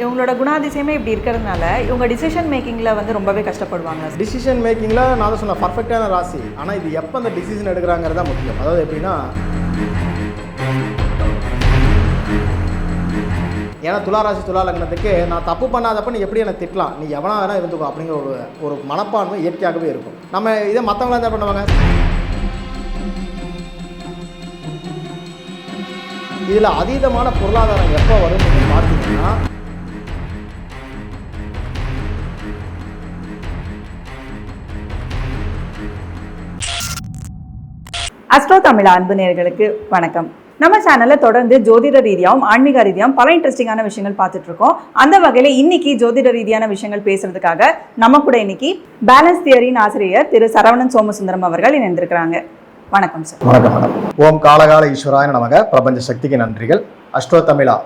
இவங்களோட குணாதிசயமே இப்படி இருக்கிறதுனால இவங்க டிசிஷன் மேக்கிங்கில் வந்து ரொம்பவே கஷ்டப்படுவாங்க. டிசிஷன் மேக்கிங்கில் நான் தான் சொன்னேன் பர்ஃபெக்டான ராசி. ஆனால் இது எப்போ அந்த டிசிஷன் எடுக்கிறாங்கிறது தான் முக்கியம். அதாவது எப்படின்னா ஏன்னா துலா ராசி துலா லக்னத்துக்கு நான் தப்பு பண்ணாதப்ப நீ எப்படி எனக்கு திட்டலாம்? நீ எவனா வேணா இருந்துக்கோ அப்படிங்கிற ஒரு ஒரு மனப்பான்மை இயற்கையாகவே இருக்கும். நம்ம இதை மற்றவங்களாம் என்ன பண்ணுவாங்க? இதில் அதீதமான பொருளாதாரம் எப்போ வரும் பார்த்தீங்கன்னா அஸ்ட்ரோ தமிழ் அன்பு நேர்களுக்கு வணக்கம். நம்ம சேனலில் தொடர்ந்து ஜோதிட ரீதியாகவும் ஆன்மீக ரீதியாகவும் பல இன்ட்ரெஸ்டிங்கான விஷயங்கள் பார்த்துட்டு இருக்கோம். அந்த வகையில் இன்னைக்கு ஜோதிட ரீதியான விஷயங்கள் பேசுறதுக்காக நம்ம கூட இன்னைக்கு பேலன்ஸ் தியரின் ஆசிரியர் திரு சரவணன் சோமசுந்தரம் அவர்கள் இணைந்திருக்கிறாங்க. வணக்கம் சார் வணக்கம் வணக்கம். ஓம் காலகால ஈஸ்வராய நமக. பிரபஞ்ச சக்திக்கு நன்றிகள். அஸ்ட்ரோ தமிழா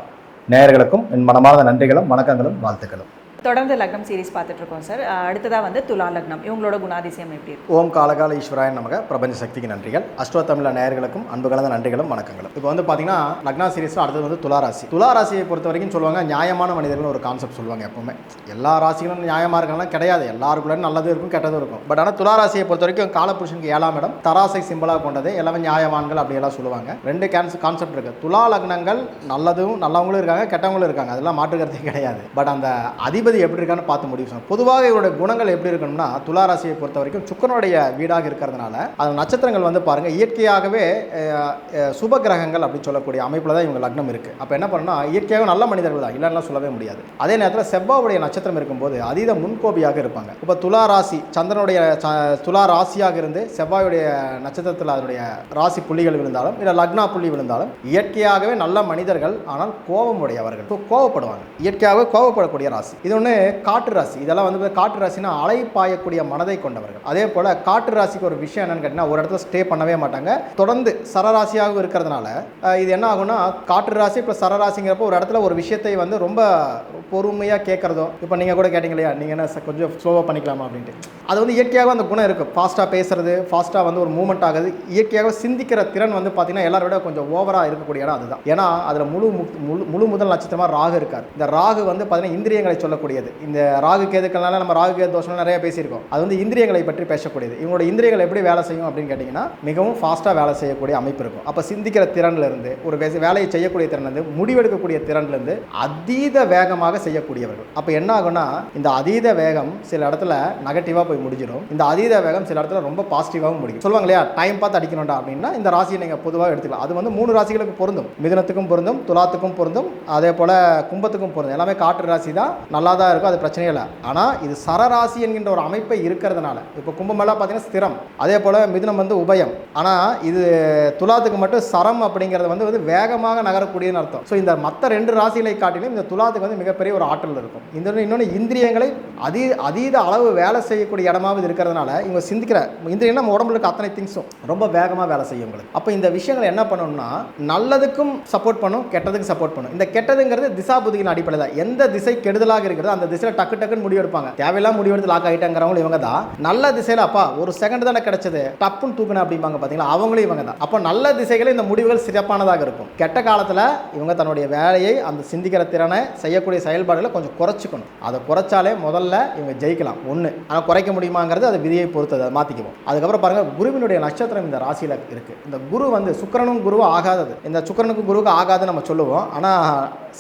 நேயர்களுக்கும் என் மனமார்ந்த நன்றிகளும் வணக்கங்களும் வாழ்த்துக்களும். தொடர்ந்து லக்னம் சீரிஸ் பார்த்துட்டு இருக்கோம் சார் அடுத்ததாக வந்து துலா லக்னம். இவங்களோட குணாதிசயம் எப்படி இருக்கு? ஓம் காலகால ஈஸ்வராய நமக. பிரபஞ்ச சக்திக்கு நன்றிகள். அஷ்டோ தமிழ நேயர்களுக்கும் அன்பு கலந்த நன்றிகளும் வணக்கங்களும். இப்போ வந்து பார்த்தீங்கன்னா லக்னா சீரிஸ் அடுத்தது வந்து துலா ராசி. துலா ராசியை பொறுத்த வரைக்கும் சொல்லுவாங்க நியாயமான மனிதர்கள் ஒரு கான்செப்ட் சொல்லுவாங்க எப்பவுமே. எல்லா ராசிகளும் நியாயமாக இருக்கலாம் கிடையாது. எல்லாருக்குள்ள நல்லதும் இருக்கும் கெட்டதும் இருக்கும். பட் ஆனால் துளாராசியை பொறுத்த வரைக்கும் காலபுருஷனுக்கு ஏழாம் இடம் தராசை சிம்பிளாக கொண்டது எல்லாமே நியாயவான்கள் அப்படியெல்லாம் சொல்லுவாங்க. ரெண்டு கேன்ஸ் கான்செப்ட் இருக்குது துலா லக்னங்கள் நல்லதும் நல்லவங்களும் இருக்காங்க கெட்டவங்களும் இருக்காங்க. அதெல்லாம் மாற்றுக்கிறதே கிடையாது. பட் அந்த அதிபதி எப்படி இருக்கான்னு பார்த்து முடிவு செய்யணும். பொதுவாக இவருடைய குணங்கள் எப்படி இருக்கணும்னா துலா ராசியை பொறுத்த வரைக்கும் சுக்கரனுடைய வீடாக இருக்கிறதுனால அந்த நட்சத்திரங்கள் வந்து பாருங்க இயற்கையாகவே சுப கிரகங்கள் அப்படின்னு சொல்லக்கூடிய அமைப்பில் தான் இவங்க லக்னம் இருக்குது அப்போ என்ன பண்ணணும்னா இயற்கையாக நல்ல மனிதர்கள் தான் இல்லைன்னா சொல்லவே முடியாது. அதே நேரத்தில் செவ்வாவுடைய நட்சத்திரம் இருக்கும்போது அதீத முன்கோபியாக இருப்பாங்க. இப்போ துலா ராசி சந்திரனுடைய துலா ராசியாக இருந்து செவ்வாயுடைய நட்சத்திரத்தில் அதனுடைய ராசி புள்ளிகள் விழுந்தாலும் இல்லை லக்னா புள்ளி விழுந்தாலும் இயற்கையாகவே நல்ல மனிதர்கள் ஆனால் கோபமுடையவர்கள். கோவப்படுவாங்க. இயற்கையாகவே கோவப்படக்கூடிய ராசி. இது இன்னொன்று காற்று ராசி. இதெல்லாம் வந்து காற்று ராசினா அலை பாயக்கூடிய மனதை கொண்டவர்கள். அதே போல் காற்று ராசிக்கு ஒரு விஷயம் என்னன்னு கேட்டிங்கன்னா ஒரு இடத்துல ஸ்டே பண்ணவே மாட்டாங்க. தொடர்ந்து சரராசியாகவும் இருக்கிறதுனால இது என்ன ஆகும்னா காற்று ராசி இப்போ சரராசிங்கிறப்போ ஒரு இடத்துல ஒரு விஷயத்தை வந்து ரொம்ப பொறுமையாக கேட்குறதோ இப்போ நீங்கள் கூட கேட்டீங்க இல்லையா நீங்கள் என்ன கொஞ்சம் ஸ்லோவாக பண்ணிக்கலாமா அப்படின்ட்டு. அது வந்து இயற்கையாகவும் அந்த குணம் இருக்குது ஃபாஸ்ட்டாக பேசுறது ஃபாஸ்ட்டாக வந்து ஒரு மூவ்மெண்ட் ஆகுது. இயற்கையாக சிந்திக்கிற திறன் வந்து பார்த்தீங்கன்னா எல்லாரை விட கொஞ்சம் ஓவராக இருக்கக்கூடிய இடம் அதுதான். ஏன்னா அதில் முழு முழு முழு முதல் நட்சத்திரமாக ராகு இருக்கார். இந்த ராகு வந்து பார்த்தீங்கன்னா இந்திரியங்களை சொல்லக்கூடிய பேசக்கூடியது. இந்த ராகு கேதுக்கள்னால நம்ம ராகு கேது தோஷம் நிறைய பேசியிருக்கோம். அது வந்து இந்திரியங்களை பற்றி பேசக்கூடியது. இவங்களோட இந்திரியங்கள் எப்படி வேலை செய்யும் அப்படின்னு கேட்டிங்கன்னா மிகவும் ஃபாஸ்ட்டாக வேலை செய்யக்கூடிய அமைப்பு இருக்கும். அப்போ சிந்திக்கிற திறன்ல இருந்து ஒரு வேலையை செய்யக்கூடிய திறன்லேருந்து முடிவெடுக்கக்கூடிய திறன்லேருந்து அதீத வேகமாக செய்யக்கூடியவர்கள். அப்போ என்ன ஆகும்னா இந்த அதீத வேகம் சில இடத்துல நெகட்டிவாக போய் முடிஞ்சிடும். இந்த அதீத வேகம் சில இடத்துல ரொம்ப பாசிட்டிவாகவும் முடியும். சொல்லுவாங்க இல்லையா? டைம் பார்த்து அடிக்கணும்டா அப்படின்னா இந்த ராசியை நீங்கள் பொதுவாக எடுத்துக்கலாம். அது வந்து மூணு ராசிகளுக்கு பொருந்தும். மிதனத்துக்கும் பொருந்தும் துலாத்துக்கும் பொருந்தும் அதே போல் கும்பத்துக்கும் பொருந்தும். எல்லாமே காற்று ராசி தான் நல்லா தான் இருக்கும் அது பிரச்சனையே இல்லை. ஆனால் இது சரராசி என்கின்ற ஒரு அமைப்பை இருக்கிறதுனால இப்போ கும்பமெல்லாம் பார்த்தீங்கன்னா ஸ்திரம். அதே போல் மிதுனம் வந்து உபயம். ஆனால் இது துலாத்துக்கு மட்டும் சரம் அப்படிங்கிறது வந்து வந்து வேகமாக நகரக்கூடியன்னு அர்த்தம். ஸோ இந்த மற்ற ரெண்டு ராசிகளை காட்டிலும் இந்த துலாத்துக்கு வந்து மிகப்பெரிய ஒரு ஆற்றல் இருக்கும். இந்த இன்னொன்று இந்திரியங்களை அதீ அதீத அளவு வேலை செய்யக்கூடிய இடமாவது இருக்கிறதுனால இவங்க சிந்திக்கிற இந்திரியம் நம்ம உடம்புல இருக்க அத்தனை திங்ஸும் ரொம்ப வேகமாக வேலை செய்யும் உங்களுக்கு அப்போ இந்த விஷயங்களை என்ன பண்ணணும்னா நல்லதுக்கும் சப்போர்ட் பண்ணும் கெட்டதுக்கும் சப்போர்ட் பண்ணும். இந்த கெட்டதுங்கிறது திசா புதியின் அடிப்படையில் தான். எந்த திசை கெடுதலாக இருக்கிறதோ அந்த திசையில் டக்கு டக்குன்னு முடிவு எடுப்பாங்க. தேவையில்லாம் முடிவு எடுத்து லாக் ஆகிட்டாங்கிறவங்களும் இவங்க தான் நல்ல திசையில் அப்பா ஒரு செகண்ட் தானே கிடைச்சது. டப்புன்னு தூக்கணும் அப்படிம்பாங்க பார்த்தீங்களா அவங்களும் இவங்க தான் அப்போ நல்ல திசைகளில் இந்த முடிவுகள் சிறப்பானதாக இருக்கும். கெட்ட காலத்தில் இவங்க தன்னுடைய வேலையை அந்த சிந்திக்கிற திறனை செய்யக்கூடிய செயல்பாடுகளை கொஞ்சம் குறைச்சிக்கணும். அதை குறைச்சாலே முதல்ல இவங்க ஜெயிக்கலாம். ஒன்று ஆனால் குறைக்க முடியுமாங்கிறது அது விதியை பொறுத்தது. அதை மாற்றிக்குவோம் அதுக்கப்புறம் பாருங்கள் குருவினுடைய நட்சத்திரம் இந்த ராசியில் இருக்குது இந்த குரு வந்து சுக்கிரனும் குருவும் ஆகாதது. இந்த சுக்கிரனுக்கும் குருவுக்கு ஆகாதுன்னு நம்ம சொல்லுவோம். ஆனால்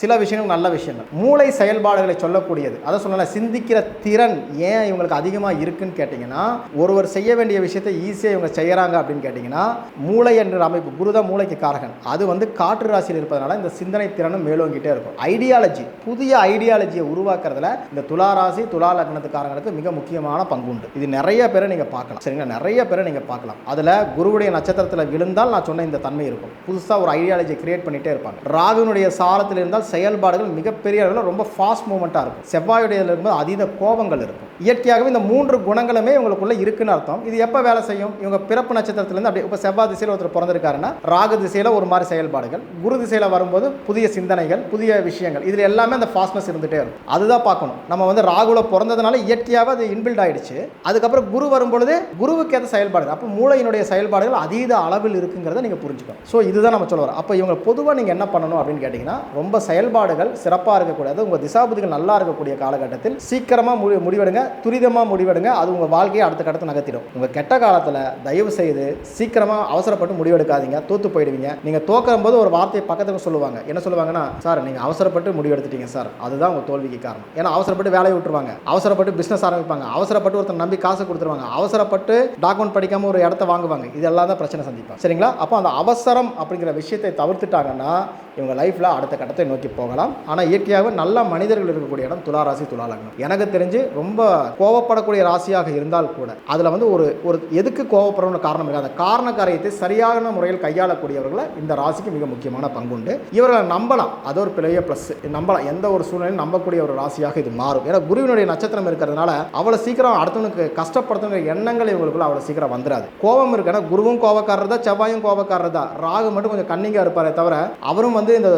சில விஷயங்கள் நல்ல விஷயங்கள். மூளை செயல்பாடுகளை சொல்லக்கூடியது அதை சொல்லல சிந்திக்கிற திறன் ஏன் இவங்களுக்கு அதிகமாக இருக்குன்னு கேட்டிங்கன்னா ஒருவர் செய்ய வேண்டிய விஷயத்தை ஈஸியாக இவங்க செய்கிறாங்க அப்படின்னு கேட்டிங்கன்னா மூளை என்ற அமைப்பு குருதான் மூளைக்கு காரகன். அது வந்து காற்று ராசியில் இருப்பதனால இந்த சிந்தனை திறனும் மேலோங்கிட்டே இருக்கும். ஐடியாலஜி புதிய ஐடியாலஜியை உருவாக்குறதுல இந்த துலா ராசி துலா லக்னத்துக்காரங்களுக்கு மிக முக்கியமான பங்கு உண்டு. இது நிறைய பேரை நீங்கள் பார்க்கலாம். சரிங்களா? நிறைய பேரை நீங்கள் பார்க்கலாம். அதில் குருவுடைய நட்சத்திரத்தில் விழுந்தால் நான் சொன்ன இந்த தன்மை இருக்கும். புதுசாக ஒரு ஐடியாலஜி கிரியேட் பண்ணிகிட்டே இருப்பாங்க. ராகுனுடைய சாரத்தில் இருந்தால் செயல்பாடுகள் மிகப்பெரிய அளவில் ரொம்ப ஃபாஸ்ட் மூமெண்ட்டாக இருக்கும். செவ்வாயுடைய இருக்கும்போது அதீத கோபங்கள் இருக்கும். இயற்கையாகவே இந்த மூன்று குணங்களுமே இவங்களுக்குள்ளே இருக்குன்னு அர்த்தம். இது எப்போ வேலை செய்யும்? இவங்க பிறப்பு நட்சத்திரத்திலேருந்து அப்படியே இப்போ செவ்வாய் திசையில் ஒருத்தர் பிறந்திருக்காருன்னா ராகு திசையில் ஒரு மாதிரி செயல்பாடுகள். குரு திசையில் வரும்போது புதிய சிந்தனைகள் புதிய விஷயங்கள். இதில் எல்லாமே அந்த ஃபாஸ்ட்னஸ் இருந்துகிட்டே இருக்கும். அதுதான் பார்க்கணும். நம்ம வந்து ராகுல பிறந்ததுனால இயற்கையாகவே அது இன்பில்ட் ஆகிடுச்சு அதுக்கப்புறம் குரு வரும்பொழுது குருவுக்கு ஏற்ற செயல்பாடுகள். அப்போ மூளையினுடைய செயல்பாடுகள் அதீத அளவில் இருக்குங்கிறத நீங்கள் புரிஞ்சுக்கணும். ஸோ இதுதான் நம்ம சொல்ல வரோம் அப்போ இவங்க பொதுவாக நீங்கள் என்ன பண்ணணும் அப்படின்னு கேட்டிங்கன்னா ரொம்ப செயல்பாடுகள் சிறப்பாக இருக்கக்கூடாது. உங்கள் திசாபுதிகள் நல்லா இருக்கக்கூடிய காலகட்டத்தில் சீக்கிரமாக முடி முடிவெடுங்க துரிதமாக முடிவெடுங்க. அது உங்கள் வாழ்க்கையை அடுத்த கட்டத்தை நகர்த்திடும். உங்கள் கெட்ட காலத்தில் தயவு செய்து சீக்கிரமாக அவசரப்பட்டு முடிவெடுக்காதீங்க. தோத்து போயிடுவீங்க. நீங்கள் தோக்கும் போது ஒரு வார்த்தையை பக்கத்துக்கு சொல்லுவாங்க. என்ன சொல்லுவாங்கன்னா சார் நீங்கள் அவசரப்பட்டு முடிவெடுத்துட்டீங்க சார். அதுதான் உங்கள் தோல்விக்கு காரணம். ஏன்னா அவசரப்பட்டு வேலையை விட்டுருவாங்க. அவசரப்பட்டு பிஸ்னஸ் ஆரம்பிப்பாங்க. அவசரப்பட்டு ஒருத்தர் நம்பி காசு கொடுத்துருவாங்க. அவசரப்பட்டு டாக்குமெண்ட் படிக்காமல் ஒரு இடத்த வாங்குவாங்க. இதெல்லாம் தான் பிரச்சனை சந்திப்பாங்க சரிங்களா? அப்போ அந்த அவசரம் அப்படிங்கிற விஷயத்தை தவிர்த்துட்டாங்கன்னா இவங்க லைஃப்பில் அடுத்த கட்டத்தை நோக்கி போகலாம். ஆனால் இயற்கையாகவே நல்ல மனிதர்கள் இருக்கக்கூடிய இடம் துலா ராசி துலா லக்னம். எனக்கு தெரிஞ்சு ரொம்ப கோவப்படக்கூடிய ராசியாக இருந்தால் கூட அதில் வந்து ஒரு ஒரு எதுக்கு கோவப்படணும்னு காரணம் இருக்குது. அந்த காரண காரியத்தை சரியான முறையில் கையாளக்கூடியவர்களை இந்த ராசிக்கு மிக முக்கியமான பங்குண்டு. இவர்களை நம்பலாம். அது ஒரு பெரிய ப்ளஸ் நம்பலாம். எந்த ஒரு சூழ்நிலையும் நம்பக்கூடிய ஒரு ராசியாக இது மாறும். ஏன்னா குருவினுடைய நட்சத்திரம் இருக்கிறதுனால அவ்வளோ சீக்கிரம் அடுத்தவனுக்கு கஷ்டப்படுத்தணுங்கிற எண்ணங்கள் இவங்களுக்குள்ள அவ்வளோ சீக்கிரம் வந்துடாது கோபம் இருக்குன்னா குருவும் கோபக்காரர் தான் செவ்வாயும் கோபக்காரர் தான் ராகு மட்டும் கொஞ்சம் கன்னிங்காக இருப்பாரே தவிர அவரும் வந்து இந்த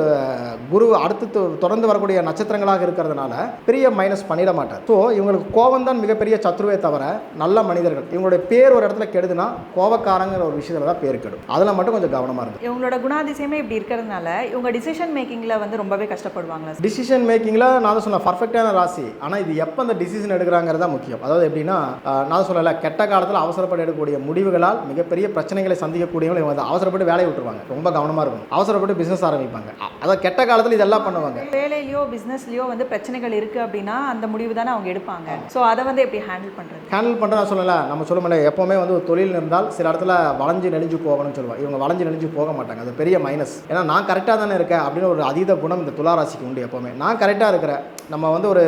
குரு அடுத்து தொடர்ந்து வரக்கூடிய நட்சத்திரங்களாக இருக்கிறதுனால பெரிய மைனஸ் பண்ணிட மாட்டார். ஸோ இவங்களுக்கு கோபம் தான் மிகப்பெரிய சத்ருவே தவிர நல்ல மனிதர்கள். இவங்களுடைய பேர் ஒரு இடத்துல கெடுதுன்னா கோபக்காரங்கிற ஒரு விஷயத்துல தான் பேர் கெடும். அதில் மட்டும் கொஞ்சம் கவனமாக இருந்து இவங்களோட குணாதிசயமே இப்படி இருக்கிறதுனால இவங்க டிசிஷன் மேக்கிங்ல வந்து ரொம்பவே கஷ்டப்படுவாங்களா? சார் டிசிஷன் மேக்கிங்கில் நான் தான் சொன்னேன் பர்ஃபெக்டான ராசி. ஆனால் இது எப்போ அந்த டிசிஷன் எடுக்கிறாங்கிறது முக்கியம். அதாவது எப்படின்னா நான் சொல்லலை கெட்ட காலத்தில் அவசரப்பட்டு எடுக்கக்கூடிய முடிவுகளால் மிகப்பெரிய பிரச்சனைகளை சந்திக்கக்கூடியவங்க இவங்க அவசரப்பட்டு வேலையை விட்டுருவாங்க. ரொம்ப கவனமாக இருக்கும் அவசரப்பட்டு பிஸ்னஸ் ஆரம்பிப்பாங்க. அதாவது கெட்ட காலத்தில் இதெல்லாம் பண்ணுவாங்க. வேலையிலயோ பிசினஸ்லயோ வந்து பிரச்சனைகள் இருக்கு அப்படின்னா அந்த முடிவு தானே அவங்க எடுப்பாங்க. ஸோ அதை வந்து எப்படி ஹேண்டில் பண்றது? ஹேண்டில் பண்ணுறது சொல்லலை. நம்ம சொல்லுமில்ல எப்போவுமே வந்து ஒரு தொழில் இருந்தால் சில இடத்துல வளைஞ்சு நெளிஞ்சு போகணும்னு சொல்லுவாங்க. இவங்க வளைஞ்சு நெளிஞ்சு போக மாட்டாங்க. அது பெரிய மைனஸ் ஏன்னா நான் கரெக்டாக தானே இருக்கேன் அப்படின்னு ஒரு அதீத குணம் இந்த துலா ராசிக்கு உண்டு எப்போவுமே. நான் கரெக்டாக இருக்கிறேன். நம்ம வந்து ஒரு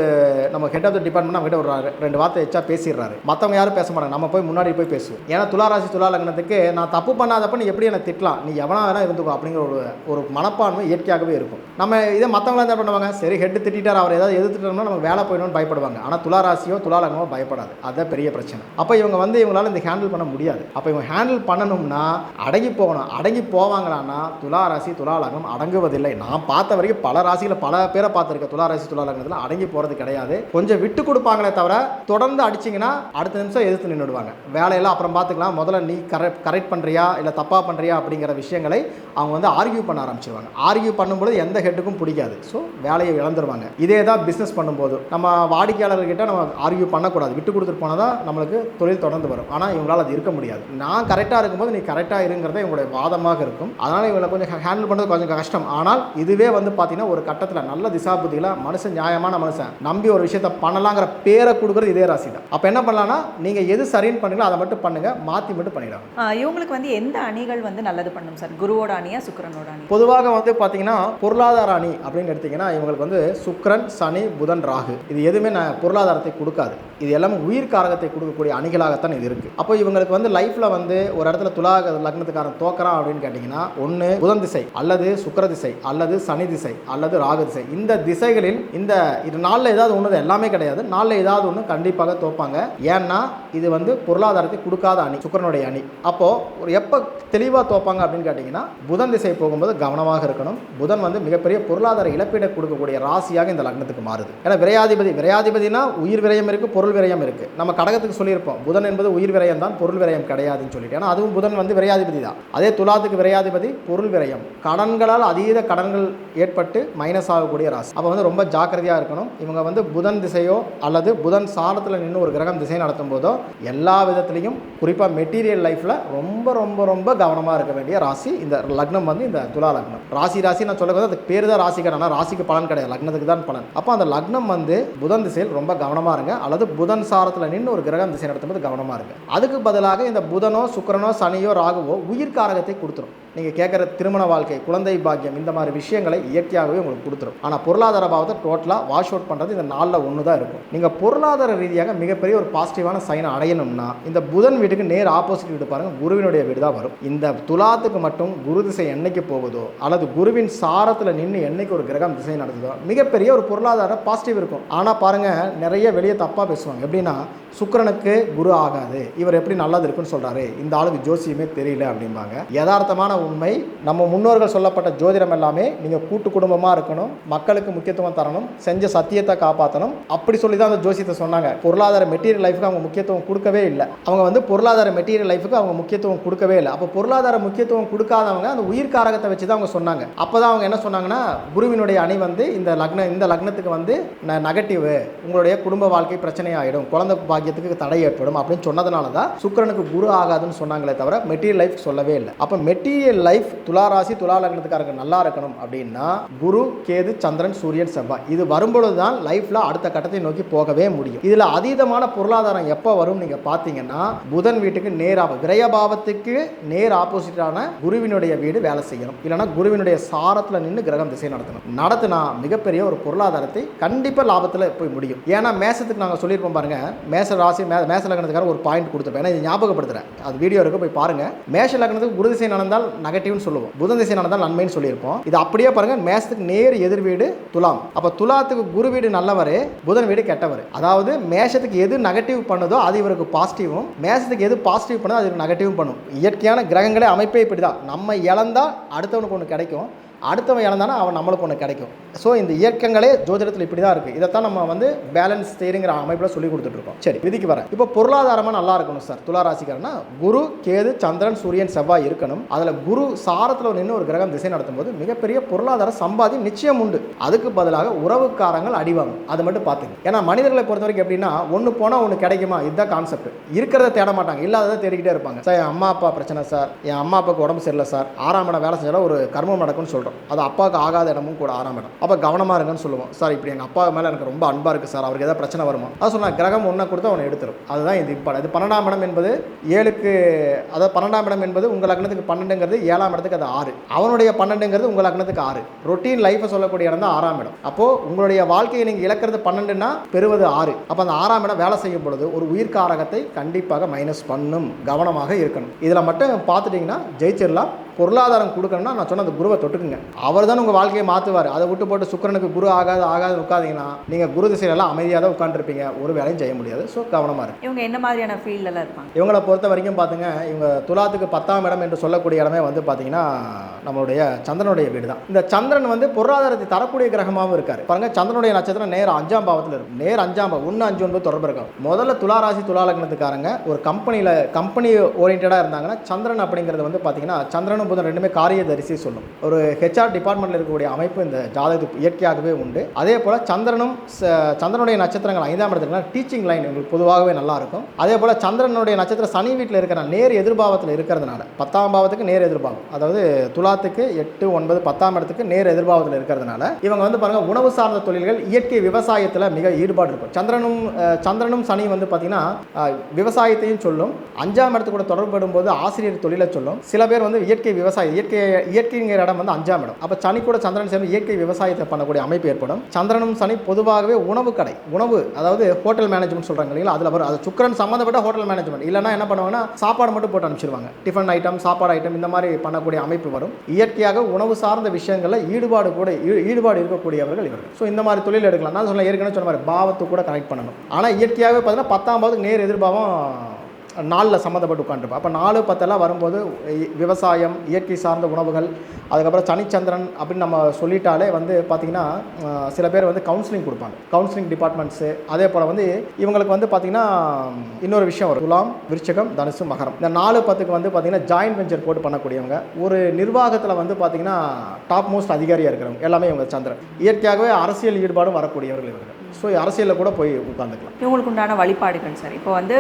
நம்ம ஹெட் ஆஃப் த டிபார்ட்மெண்ட் அவங்ககிட்ட ஒரு ரெண்டு வார்த்தை எச்சா பேசிடுறாரு. மற்றவங்க யாரும் பேச மாட்டாங்க. நம்ம போய் முன்னாடி போய் பேசுவோம் ஏன்னா துளாராசி துலா லக்னத்துக்கு நான் தப்பு பண்ணாதப்ப நீ எப்படி என்னை திட்டலாம்? நீ எவனா வேணா இருந்துக்கோ அப்படிங்கிற ஒரு ஒரு மனப்பான்மை இயற்கையாகவே இருக்கும். நம்ம இதை மற்றவங்க என்ன பண்ணுவாங்க? சரி ஹெட் திட்டார் அவர் ஏதாவது எதிர்த்துட்டோம்னா நம்ம வேலை போயிடணும்னு பயப்படுவாங்க. ஆனால் துளாராசியோ துலா லக்னமோ பயப்படாது. அதுதான் பெரிய பிரச்சனை. அப்போ இவங்க வந்து இவங்களால இந்த ஹேண்டில் பண்ண முடியாது. அப்போ இவங்க ஹேண்டில் பண்ணணும்னா அடங்கி போகணும். அடங்கி போவாங்களான்னா துலா ராசி துலா லக்னம் அடங்குவதில்லை. நான் பார்த்த வரைக்கும் பல ராசிகளை பல பேரை பார்த்துருக்கேன். துலா ராசி துலா லக்னத்தில் அடங்கி போகிறது கிடையாது. கொஞ்சம் விட்டு கொடுப்பாங்களே தவிர தொடர்ந்து அடிச்சிங்கன்னா அடுத்த நிமிஷம் எதிர்த்து நின்றுடுவாங்க வேலையெல்லாம் அப்புறம் பார்த்துக்கலாம். முதல்ல நீ கரெக்ட் கரெக்ட் பண்ணுறியா இல்லை தப்பாக பண்ணுறியா அப்படிங்கிற விஷயங்களை அவங்க வந்து ஆர்கியூ பண்ண ஆரம்பிச்சிருவாங்க. ஆர்கியூ பண்ணும்போது எந்த ஹெட்டுக்கும் பிடிக்காது. ஸோ வேலையை இழந்துருவாங்க. இதே தான் பிஸ்னஸ் பண்ணும்போது. நம்ம வாடிக்கையாளர்கிட்ட நம்ம ஆர்கியூ பண்ணக்கூடாது. விட்டு கொடுத்துட்டு போனால் தான் நம்மளுக்கு தொழில் தொடர்ந்து வரும். ஆனால் இவங்களால் அது இருக்க முடியாது. நான் கரெக்டாக இருக்கும்போது நீ கரெக்டாக இருங்கிறதே இவங்களுடைய வாதமாக இருக்கும். அதனால் இவங்களை கொஞ்சம் ஹேண்டில் பண்ணுறது கொஞ்சம் கஷ்டம். ஆனால் இதுவே வந்து பார்த்தீங்கன்னா ஒரு கட்டத்தில் நல்ல திசாபுத்தியில் மனுஷன் நியாயமான மனுஷன். நம்பி ஒரு விஷயத்தை பண்ணலாங்கிற பேரை கொடுக்குறது இதே ராசி தான் அப்போ என்ன பண்ணலாம்னா நீங்கள் எது சரின்னு பண்ணுங்களோ அதை மட்டும் பண்ணுங்கள் மாற்றி மட்டும் பண்ணிடாங்க இவங்களுக்கு வந்து எந்த அணிகள் வந்து நல்லது பண்ணும் சார்? குருவோட அணியா சுக்கிரனோட அணி பொதுவாக வந்து பார்த்தீங்கன்னா பொருளாதார அணி அப்படின்னு எடுத்தீங்கன்னா இவங்களுக்கு வந்து சுக்கிரன் சனி புதன் ராகு. இது எதுவுமே நான் பொருளாதாரத்தை கொடுக்காது. இது எல்லாமே உயிர் காரகத்தை கொடுக்கக்கூடிய அணிகளாகத்தான் இது இருக்குது அப்போ இவங்களுக்கு வந்து லைஃப்பில் வந்து ஒரு இடத்துல துலா லக்னத்துக்காரன் தோக்கறான் அப்படின்னு கேட்டிங்கன்னா ஒன்று புதன் திசை அல்லது சுக்கிர திசை அல்லது சனி திசை அல்லது ராகு திசை. இந்த திசைகளில் இந்த இது நாளில் ஏதாவது ஒன்று எல்லாமே கிடையாது. நாளில் ஏதாவது ஒன்று கண்டிப்பாக தோப்பாங்க. ஏன்னா இது வந்து பொருளாதாரத்தை கொடுக்காத அணி சுக்கரனுடைய அணி. அப்போது ஒரு எப்போ தெளிவாக தோப்பாங்க அப்படின்னு கேட்டிங்கன்னா புதன் திசை போகும்போது கவனமாக இருக்கணும். புதன் வந்து மிகப்பெரிய பொருளாதார இழப்பீடை கொடுக்கக்கூடிய ராசியாக இந்த லக்னத்துக்கு மாறுது. ஏன்னா விரையாதிபதி விரையாதிபதினா உயிர் விரயம் இருக்குது பொருள் விரயம் இருக்குது நம்ம கடகத்துக்கு சொல்லியிருப்போம் புதன் என்பது உயிர் விரயம் தான் பொருள் விரயம் கிடையாதுன்னு சொல்லிட்டு. ஏன்னா அதுவும் புதன் வந்து விரையாதிபதி தான். அதே துலாத்துக்கு விரையாதிபதி பொருள் விரயம். கடன்களால் அதீத கடன்கள் ஏற்பட்டு மைனஸ் ஆகக்கூடிய ராசி. அப்போ வந்து ரொம்ப ஜாக்கிரதையாக இருக்கணும். இவங்க வந்து புதன் திசையோ அல்லது புதன் சாரத்தில் நின்று ஒரு கிரகம் திசை நடத்தும் போதோ எல்லா விதத்துலையும் குறிப்பாக மெட்டீரியல் லைஃப்பில் ரொம்ப ரொம்ப ரொம்ப கவனமாக இருக்க வேண்டிய ராசி இந்த லக்னம் வந்து இந்த துலா லக்னம். ராசி ராசி நான் சொல்ல அதுக்கு பேர் தான் ராசி ஆனால் ராசிக்கு பலன் கிடையாது. லக்னத்துக்கு தான் பலன். அப்போ அந்த லக்னம் வந்து புதன் திசையில் ரொம்ப கவனமாக இருங்க. அல்லது புதன் சாரத்தில் நின்று ஒரு கிரகம் திசை நடத்தும் போது கவனமாக இருங்க. அதுக்கு பதிலாக இந்த புதனோ சுக்கிரனோ சனியோ ராகுவோ உயிர் காரகத்தை கொடுத்துரும். நீங்கள் கேட்குற திருமண வாழ்க்கை குழந்தை பாக்கியம் இந்த மாதிரி விஷயங்களை இயற்கையாகவே உங்களுக்கு கொடுத்துரும். ஆனால் பொருளாதார பாவத்தை டோட்டலாக வாஷ் அவுட் பண்ணுறது இந்த நாளில் ஒன்று தான் இருக்கும். நீங்கள் பொருளாதார ரீதியாக மிகப்பெரிய ஒரு பாசிட்டிவான சைனை அடையணும்னா இந்த புதன் வீட்டுக்கு நேர் ஆப்போசிட் வீடு பாருங்கள் குருவினுடைய வீடு தான் வரும். இந்த துலாத்துக்கு மட்டும் குரு திசை என்னைக்கு போகுதோ அல்லது குருவின் சாரத்தில் நின்று என்னைக்கு ஒரு கிரகம் திசை நடக்குதோ மிகப்பெரிய ஒரு பொருளாதார பாசிட்டிவ் இருக்கும். ஆனால் பாருங்கள் நிறைய வெளியே தப்பாக பேசுவாங்க. எப்படின்னா சுக்கிரனுக்கு குரு ஆகாது. இவர் எப்படி நல்லது இருக்குன்னு சொல்கிறாரு இந்த ஆளுக்கு ஜோசியமே தெரியல அப்படிம்பாங்க. யதார்த்தமான உண்மை. நம்ம முன்னோர்கள் சொல்லப்பட்ட ஜோதிடம் எல்லாமே நீங்கள் கூட்டு குடும்பமாக இருக்கணும் மக்களுக்கு முக்கியத்துவம் தரணும் செஞ்ச சத்தியத்தை காப்பாற்றணும் அப்படி சொல்லி தான் அந்த ஜோசியத்தை சொன்னாங்க. பொருளாதார மெட்டீரியல் லைஃபுக்கு அவங்க முக்கியத்துவம் கொடுக்கவே இல்லை. அவங்க வந்து பொருளாதார மெட்டீரியல் லைஃபுக்கு அவங்க முக்கியத்துவம் கொடுக்கவே இல்லை. அப்போ பொருளாதார முக்கியத்துவம் கொடுக்காதவங்க அந்த உயிர் காரகத்தை வச்சு தான் அவங்க சொன்னாங்க. அப்போ தான் அவங்க என்ன சொன்னாங்கன்னா குருவினுடைய அணி வந்து இந்த லக்ன இந்த லக்னத்துக்கு வந்து நெகட்டிவ் உங்களுடைய குடும்ப வாழ்க்கை பிரச்சனை ஆகிடும் குழந்தை பாக்கியத்துக்கு தடை ஏற்படும் அப்படின்னு சொன்னதுனால தான் சுக்கிரனுக்கு குரு ஆகாதுன்னு சொன்னாங்களே தவிர மெட்டீரியல் லைஃப் சொல்லவே இல்லை. அப்போ மெட்டீரியல் லைஃப் துளாராசி துலா லக்னத்துக்காரங்க நல்லா இருக்கணும் அப்படின்னா குரு கேது சந்திரன் சூரியன் செவ்வாய். இது வரும்பொழுது தான் லைஃப்ல அடுத்த கட்டத்தை நோக்கி போகவே முடியும். இதுல அதீதமான பொருளாதாரம் எப்போ வரும் நீங்க பார்த்தீங்கன்னா புதன் வீட்டுக்கு நேராக விரயபாவத்துக்கு நேர் ஆப்போசிட்டான குருவினுடைய வீடு வேலை செய்யணும். இல்லைன்னா குருவினுடைய சாரத்தில் நின்று கிரகம் திசை நடத்தணும். நடத்தினா மிகப்பெரிய ஒரு பொருளாதாரத்தை கண்டிப்பாக லாபத்தில் போய் முடியும். ஏன்னா மேசத்துக்கு நாங்கள் சொல்லியிருப்போம் பாருங்க மேச ராசி மே மேச லக்னத்துக்கார ஒரு பாயிண்ட் கொடுத்துருப்பேன் ஏன்னா இது ஞாபகப்படுத்துறேன். அது வீடியோ இருக்க போய் பாருங்க. மேஷ லக்னத்துக்கு குரு திசை நடந்தால் நெகட்டிவ்னு சொல்லுவோம். புதன் திசை நடந்தால் நன்மைன்னு சொல்லியிருப்போம். இது அப்படியே பாருங்க மேசத்துக்கு நேர் எதிர் வீடு துலாம். அப்போ துலாத்துக்கு குரு வீடு நல்லவர் புதன் வீடு கெட்டவர். அதாவது மேஷத்துக்கு எது நெகட்டிவ் பண்ணுதோ அது இவருக்கு பாசிட்டிவும் மேஷத்துக்கு எது பாசிட்டிவ் பண்ணுதோ அது நெகட்டிவும் பண்ணும். இயற்கையான கிரகங்களே அமைப்பே இப்படி தான் நம்ம இழந்தா அடுத்தவனுக்கு ஒன்று கிடைக்கும். அடுத்தவன் இழந்தானா அவன் நம்மளுக்கு ஒன்று கிடைக்கும். ஸோ இந்த இயக்கங்களே ஜோதிடத்தில் இப்படி தான் இருக்குது இதைத்தான் நம்ம வந்து பேலன்ஸ் தேரிங்கிற அமைப்பில் சொல்லி கொடுத்துட்ருக்கோம். சரி விதிக்கு வரேன். இப்போ பொருளாதாரமாக நல்லா இருக்கணும் சார் துலா ராசிக்காரனா குரு கேது சந்திரன் சூரியன் செவ்வாய் இருக்கணும். அதில் குரு சாரத்தில் நின்று ஒரு கிரகம் திசை நடத்தும் போது மிகப்பெரிய பொருளாதார சம்பாதியம் நிச்சயம் உண்டு. அதுக்கு பதிலாக உறவுக்காரங்கள் அடிவாங்க அது மட்டும் பார்த்துங்க. ஏன்னா மனிதர்களை பொறுத்த வரைக்கும் எப்படின்னா ஒன்று போனால் ஒன்று கிடைக்குமா? இதுதான் கான்செப்ட் இருக்கிறத தேட மாட்டாங்க. இல்லாததை தேடிக்கிட்டே இருப்பாங்க. சார் என் அம்மா அப்பா பிரச்சனை சார் என் அம்மா அப்பாவுக்கு உடம்பு சரியில்லை சார் ஆறாம் இடம் வேலை செஞ்சாலும் ஒரு கர்மம் நடக்கும்னு சொல்கிறேன் இடம் அது அப்பாவுக்கு ஆகாத இடமும் கூட ஆறாம் இடம் அப்போ கவனமாக இருங்கன்னு சொல்லுவோம். சார் இப்படி எங்கள் அப்பா மேலே எனக்கு ரொம்ப அன்பாக இருக்குது சார். அவருக்கு ஏதாவது பிரச்சனை வருமா? அது சொன்னால் கிரகம் ஒன்றை கொடுத்து அவனை எடுத்துரும். அதுதான் இது இப்போ. இது பன்னெண்டாம் இடம் என்பது ஏழுக்கு அதாவது பன்னெண்டாம் இடம் என்பது உங்கள் லக்னத்துக்கு பன்னெண்டுங்கிறது ஏழாம் இடத்துக்கு அது ஆறு. அவனுடைய பன்னெண்டுங்கிறது உங்கள் லக்னத்துக்கு ஆறு. ரொட்டீன் லைஃப்பை சொல்லக்கூடிய இடம் தான் ஆறாம் இடம். அப்போது உங்களுடைய வாழ்க்கையை நீங்கள் இழக்கிறது பன்னெண்டுன்னா பெறுவது ஆறு. அப்போ அந்த ஆறாம் இடம் வேலை செய்யும் பொழுது ஒரு உயிர்காரகத்தை கண்டிப்பாக மைனஸ் பண்ணும். கவனமாக இருக்கணும். இதில் மட்டும் பார்த்துட்டிங்கன்னா ஜெயிச்சிடலாம். பொருளாதாரம் கொடுக்கணும்னா நான் சொன்ன அந்த குருவை தொட்டுக்குங்க. அவர் தான் உங்கள் வாழ்க்கையை மாற்றுவார் அதை விட்டு போட்டு சுக்கிரனுக்கு குரு ஆகாது ஆகாது உட்காதீங்கன்னா நீங்கள் குரு திசையிலலாம் அமைதியாக தான் உட்காந்துருப்பீங்க ஒரு வேலையும் செய்ய முடியாது. ஸோ கவனமாக இருக்கு இவங்க என்ன மாதிரியான ஃபீல்டெல்லாம் இருப்பாங்க? இவங்களை பொறுத்த வரைக்கும் பார்த்துங்க இவங்க துலாத்துக்கு பத்தாம் இடம் என்று சொல்லக்கூடிய இடமே வந்து பார்த்தீங்கன்னா நம்மளுடைய சந்திரனுடைய வீடு தான் இந்த சந்திரன் வந்து பொருளாதாரத்தை தரக்கூடிய கிரகமாகவும் இருக்காரு. பாருங்க சந்திரனுடைய நட்சத்திரம் நேர் அஞ்சாம் பாவத்தில் இருக்கும். நேர் அஞ்சாம் பாவம் ஒன்று அஞ்சு ஒன்பது தொடர்பு இருக்கும் முதல்ல துளாராசி ராசி ஒரு கம்பெனியில் கம்பெனி ஓரியன்டாக இருந்தாங்கன்னா சந்திரன் அப்படிங்கிறது வந்து பார்த்தீங்கன்னா சந்திரனும் புதன் ரெண்டுமே காரியதரிசி சொல்லும். ஒரு ஹெச்ஆர் டிபார்ட்மெண்ட்டில் இருக்கக்கூடிய அமைப்பு இந்த ஜாதகத்துக்கு இயற்கையாகவே உண்டு. அதே போல் சந்திரனும் ச- சந்திரனுடைய நட்சத்திரங்கள் ஐந்தாம் இடத்துல டீச்சிங் லைன் உங்களுக்கு பொதுவாகவே நல்லா இருக்கும். அதே போல் சந்திரனுடைய நட்சத்திரம் சனி வீட்டில் இருக்கிற நேர் எதிர்பாவத்தில் இருக்கிறதுனால பத்தாம் பாவத்துக்கு நேர் எதிர்பாவம். அதாவது எல்லாத்துக்கு எட்டு ஒன்பது பத்தாம் இடத்துக்கு நேர் எதிர்பாவத்தில் இருக்கிறதுனால இவங்க வந்து பாருங்க உணவு சார்ந்த தொழில்கள் இயற்கை விவசாயத்தில் மிக ஈடுபாடு இருக்கும். சந்திரனும் சந்திரனும் சனி வந்து பார்த்தீங்கன்னா விவசாயத்தையும் சொல்லும். அஞ்சாம் இடத்து கூட தொடர்படும் போது ஆசிரியர் தொழிலை சொல்லும். சில பேர் வந்து இயற்கை விவசாயம் இயற்கை இயற்கைங்கிற இடம் வந்து அஞ்சாம் இடம். அப்போ சனி கூட சந்திரன் சேர்ந்து இயற்கை விவசாயத்தை பண்ணக்கூடிய அமைப்பு ஏற்படும். சந்திரனும் சனி பொதுவாகவே உணவு கடை உணவு அதாவது ஹோட்டல் மேனேஜ்மெண்ட் சொல்கிறாங்க இல்லைங்களா? அதில் வரும். அது சுக்கரன் சம்மந்தப்பட்ட ஹோட்டல் மேனேஜ்மெண்ட் இல்லைன்னா என்ன பண்ணுவாங்கன்னா சாப்பாடு மட்டும் போட்டு அனுப்பிச்சிருவாங்க. டிஃபன் ஐட்டம் சாப்பாடு ஐட்டம் இந்த மாதிரி பண்ணக்கூடிய அமைப்பு வரும். இயற்கையாக உணவு சார்ந்த விஷயங்களில் ஈடுபாடு கூட ஈ- ஈடுபாடு இருக்கக்கூடியவர்கள் இவர்கள். ஸோ இந்த மாதிரி தொழில் எடுக்கலாம். நான் சொல்ல ஏற்கனவே சொன்ன மாதிரி பாவத்தை கூட கனெக்ட் பண்ணணும். ஆனால் இயற்கையாகவே பார்த்தீங்கன்னா பத்தாம் பாவத்துக்கு நேர் எதிர்பாவம் நாளில் சம்மந்தப்பட்டு உட்காந்துருப்போம் அப்போ நாலு பத்தெல்லாம் வரும்போது இ- விவசாயம் இயற்கை சார்ந்த உணவுகள் அதுக்கப்புறம் சனிச்சந்திரன் அப்படின்னு நம்ம சொல்லிட்டாலே வந்து பார்த்திங்கன்னா சில பேர் வந்து கவுன்சிலிங் கொடுப்பாங்க. கவுன்சிலிங் டிபார்ட்மெண்ட்ஸு அதே போல் வந்து இவங்களுக்கு வந்து பார்த்திங்கன்னா இன்னொரு விஷயம் வரும். துலாம் விருச்சகம் தனுசு மகரம். இந்த நாலு பத்துக்கு வந்து பார்த்திங்கன்னா ஜாயின்ட் வெஞ்சர் போட்டு பண்ணக்கூடியவங்க. ஒரு நிர்வாகத்தில் வந்து பார்த்திங்கன்னா டாப் மோஸ்ட் அதிகாரியாக இருக்கிறவங்க. எல்லாமே இவங்க சந்திரன். இயற்கையாகவே அரசியல் ஈடுபாடும் வரக்கூடியவர்கள் இவர்கள் ஸோ அரசியலில் கூட போய் உட்காந்துக்கலாம் இவங்களுக்கு உண்டான வழிபாடுகள் சார் இப்போ வந்து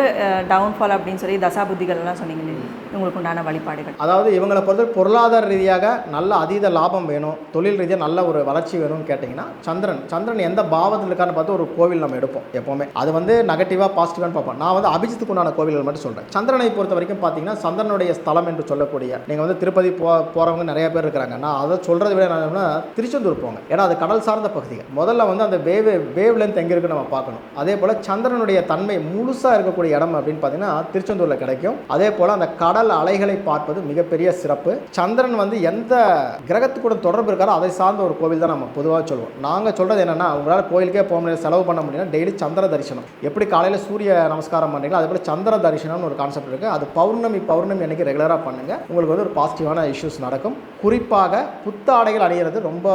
டவுன்ஃபால் அப்படின்னு சொல்லி தசாபுத்திகள் எல்லாம் சொன்னீங்க? இவங்களுக்கு உண்டான வழிபாடுகள். அதாவது இவங்களை பொறுத்த பொருளாதார ரீதியாக நல்ல அதீத லாபம் வேணும் தொழில் ரீதியாக நல்ல ஒரு வளர்ச்சி வேணும்னு கேட்டிங்கன்னா சந்திரன் சந்திரன் எந்த பாவத்தில் இருக்கான்னு பார்த்து ஒரு கோவில் நம்ம எடுப்போம் எப்போவுமே. அது வந்து நெகட்டிவாக பாசிட்டிவான்னு பார்ப்போம். நான் வந்து அபிஜித்துக்கு உண்டான கோவில்கள் மட்டும் சொல்கிறேன் சந்திரனை பொறுத்த வரைக்கும் பார்த்தீங்கன்னா சந்திரனுடைய ஸ்தலம் என்று சொல்லக்கூடிய நீங்கள் வந்து திருப்பதி போ போகிறவங்க நிறைய பேர் இருக்கிறாங்க. நான் அதை சொல்கிறத விட நான் என்ன திருச்செந்தூர் போங்க. ஏன்னா அது கடல் சார்ந்த பகுதிகள். முதல்ல வந்து அந்த வேவ் வேவ் லென்த் எங்கே இருக்குன்னு நம்ம பார்க்கணும். அதே போல் சந்திரனுடைய தன்மை முழுசாக இருக்கக்கூடிய இடம் அப்படின்னு பார்த்தீங்கன்னா திருச்செந்தூரில் கிடைக்கும். அதே போல் அந்த கடல் அலைகளை பார்ப்பது மிகப்பெரிய சிறப்பு. சந்திரன் வந்து எந்த கிரகத்துக்கூட தொடர்பு இருக்காரோ அதை சார்ந்த ஒரு கோவில் தான் நம்ம பொதுவாக சொல்லுவோம். நாங்கள் சொல்கிறது என்னென்னா உங்களால் கோயிலுக்கே போக முடியாது செலவு பண்ண முடியும்னா டெய்லி சந்திர தரிசனம். எப்படி காலையில் சூரிய நமஸ்காரம் பண்ணுறீங்களோ அதே போல் சந்திர தரிசனம்னு ஒரு கான்செப்ட் இருக்குது அது பௌர்ணமி பௌர்ணமி அன்றைக்கி ரெகுலராக பண்ணுங்கள் உங்களுக்கு வந்து ஒரு பாசிட்டிவான இஷ்யூஸ் நடக்கும். குறிப்பாக புத்தாடைகள் அணியிறது ரொம்ப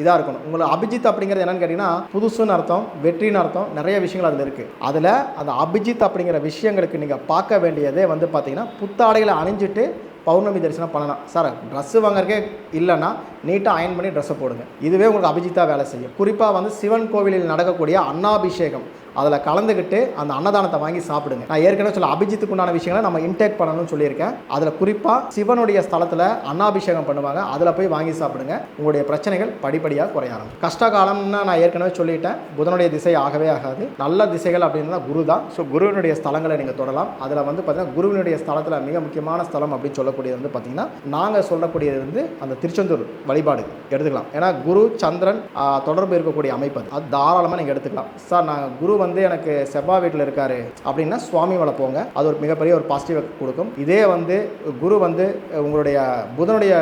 இதாக இருக்கணும். உங்களுக்கு அபிஜித் அப்படிங்கிறது என்னன்னு கேட்டிங்கன்னா புதுசுன்னு அர்த்தம் வெற்றின்னு அர்த்தம் நிறைய விஷயங்கள் அதில் இருக்குது அதில் அந்த அபிஜித் அப்படிங்கிற விஷயங்களுக்கு நீங்கள் பார்க்க வேண்டியதே வந்து பார்த்தீங்கன்னா புத்தாடைகளை அணிஞ்சிட்டு பௌர்ணமி தரிசனம் பண்ணலாம். சார் ட்ரெஸ்ஸு வாங்குறக்கே இல்லைன்னா நீட்டாக அயன் பண்ணி ட்ரெஸ்ஸை போடுங்க. இதுவே உங்களுக்கு அபிஜித்தாக வேலை செய்யும். குறிப்பாக வந்து சிவன் கோவிலில் நடக்கக்கூடிய அன்னாபிஷேகம். அதில் கலந்துக்கிட்டு அந்த அன்னதானத்தை வாங்கி சாப்பிடுங்க. நான் ஏற்கனவே சொல்ல அபிஜித்துக்கு உண்டான விஷயங்களை நம்ம இன்டேக் பண்ணணும்னு சொல்லியிருக்கேன். அதில் குறிப்பாக சிவனுடைய ஸ்தலத்தில் அன்னாபிஷேகம் பண்ணுவாங்க. அதில் போய் வாங்கி சாப்பிடுங்க. உங்களுடைய பிரச்சனைகள் படிப்படியாக குறைய ஆரம்பிக்கும். கஷ்ட காலம்னு நான் ஏற்கனவே சொல்லிட்டேன். புதனுடைய திசை ஆகவே ஆகாது. நல்ல திசைகள் அப்படின்னா குரு தான் ஸோ குருவினுடைய ஸ்தலங்களை நீங்கள் தொடலாம். அதில் வந்து பார்த்தீங்கன்னா குருவினுடைய ஸ்தலத்தில் மிக முக்கியமான ஸ்தலம் அப்படின்னு சொல்லக்கூடியது வந்து பார்த்தீங்கன்னா நாங்கள் சொல்லக்கூடியது வந்து அந்த திருச்செந்தூர் வழிபாடு. எடுத்துக்கலாம். ஏன்னா குரு சந்திரன் தொடர்பு இருக்கக்கூடிய அமைப்பு அது. அது தாராளமாக நீங்கள் எடுத்துக்கலாம். சார் நான் குரு வந்து எனக்கு செவ்வாய் வீட்டில் இருக்காரு அப்படின்னா சுவாமி மலை போங்க. அது ஒரு மிகப்பெரிய ஒரு பாசிட்டிவ் கொடுக்கும். இதே வந்து குரு வந்து உங்களுடைய புதனுடைய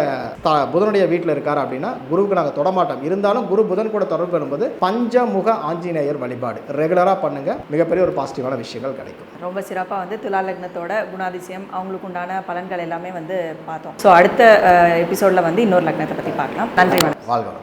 த- புதனுடைய வீட்டில் இருக்காரு அப்படின்னா குருவுக்கு நாங்கள் தொடமாட்டோம் இருந்தாலும் குரு புதன் கூட தொடர்பு வரும்போது பஞ்சமுக ஆஞ்சநேயர் வழிபாடு. ரெகுலராக பண்ணுங்க. மிகப்பெரிய ஒரு பாசிட்டிவான விஷயங்கள் கிடைக்கும். ரொம்ப சிறப்பாக வந்து துலா லக்னத்தோட குணாதிசயம் அவங்களுக்கு உண்டான பலன்கள் எல்லாமே வந்து பார்த்தோம். ஸோ அடுத்த எபிசோடில் வந்து இன்னொரு லக்னத்தை பற்றி பார்க்கலாம். நன்றி வணக்கம். வாழ்க